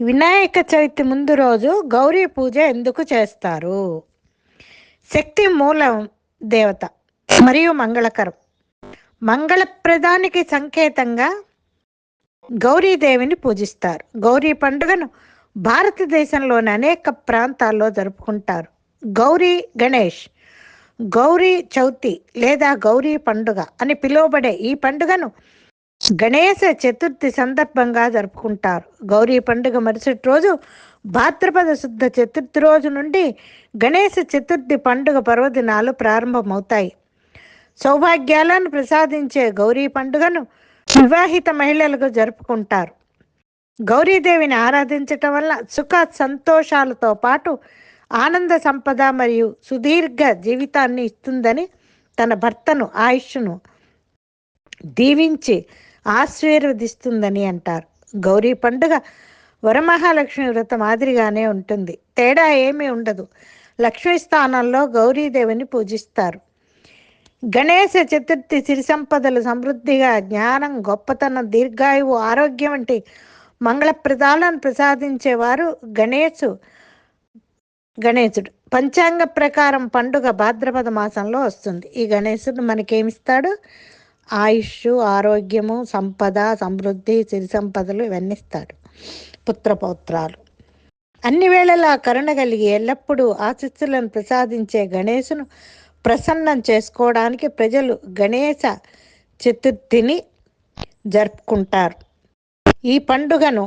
వినాయక చవితి ముందు రోజు గౌరీ పూజ ఎందుకు చేస్తారు? శక్తి మూలం దేవత మరియు మంగళకరం. మంగళప్రదానికి సంకేతంగా గౌరీదేవిని పూజిస్తారు. గౌరీ పండుగను భారతదేశంలోని అనేక ప్రాంతాల్లో జరుపుకుంటారు. గౌరీ గణేష్ గౌరీ చౌతి లేదా గౌరీ పండుగ అని పిలువబడే ఈ పండుగను గణేశ చతుర్థి సందర్భంగా జరుపుకుంటారు. గౌరీ పండుగ మరుసటి రోజు భాద్రపద శుద్ధ చతుర్థి రోజు నుండి గణేశ చతుర్థి పండుగ పర్వదినాలు ప్రారంభమవుతాయి. సౌభాగ్యాలను ప్రసాదించే గౌరీ పండుగను వివాహిత మహిళలకు జరుపుకుంటారు. గౌరీదేవిని ఆరాధించటం వల్ల సుఖ సంతోషాలతో పాటు ఆనంద సంపద మరియు సుదీర్ఘ జీవితాన్ని ఇస్తుందని తన భర్తను ఆయుష్ను దీవించి ఆశీర్వదిస్తుందని అంటారు. గౌరీ పండుగ వరమహాలక్ష్మి వ్రత మాదిరిగానే ఉంటుంది. తేడా ఏమీ ఉండదు. లక్ష్మీ స్థానంలో గౌరీదేవిని పూజిస్తారు. గణేశ చతుర్థి సిరి సంపదలు సమృద్ధిగా జ్ఞానం గొప్పతనం దీర్ఘాయువు ఆరోగ్యం వంటి మంగళప్రదాలను ప్రసాదించేవారు గణేశు గణేశుడు. పంచాంగ ప్రకారం పండుగ భాద్రపద మాసంలో వస్తుంది. ఈ గణేశుడు మనకేమిస్తాడు? ఆయుష్ ఆరోగ్యము సంపద సమృద్ధి సిరి సంపదలు ఇవన్నీ ఇస్తాడు. పుత్రపౌత్రాలు అన్ని వేళలా కరుణ కలిగి ఎల్లప్పుడూ ఆశిస్సులను ప్రసాదించే గణేశును ప్రసన్నం చేసుకోవడానికి ప్రజలు గణేశ చతుర్థిని జరుపుకుంటారు. ఈ పండుగను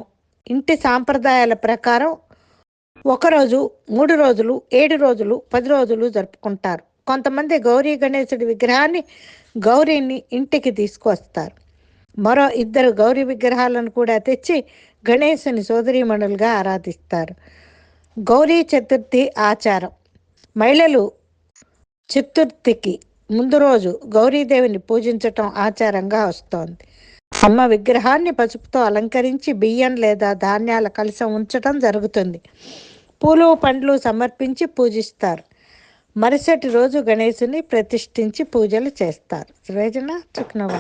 ఇంటి సాంప్రదాయాల ప్రకారం ఒకరోజు మూడు రోజులు ఏడు రోజులు పది రోజులు జరుపుకుంటారు. కొంతమంది గౌరీ గణేశుడి విగ్రహాన్ని గౌరీని ఇంటికి తీసుకువస్తారు. మరో ఇద్దరు గౌరీ విగ్రహాలను కూడా తెచ్చి గణేశుని సోదరీమణులుగా ఆరాధిస్తారు. గౌరీ చతుర్థి ఆచారం. మహిళలు చతుర్థికి ముందు రోజు గౌరీదేవిని పూజించటం ఆచారంగా వస్తోంది. అమ్మ విగ్రహాన్ని పసుపుతో అలంకరించి బియ్యం లేదా ధాన్యాల కలసం ఉంచటం జరుగుతుంది. పూలు పండ్లు సమర్పించి పూజిస్తారు. మరుసటి రోజు గణేశుని ప్రతిష్ఠించి పూజలు చేస్తారు. సృజన చుక్నవా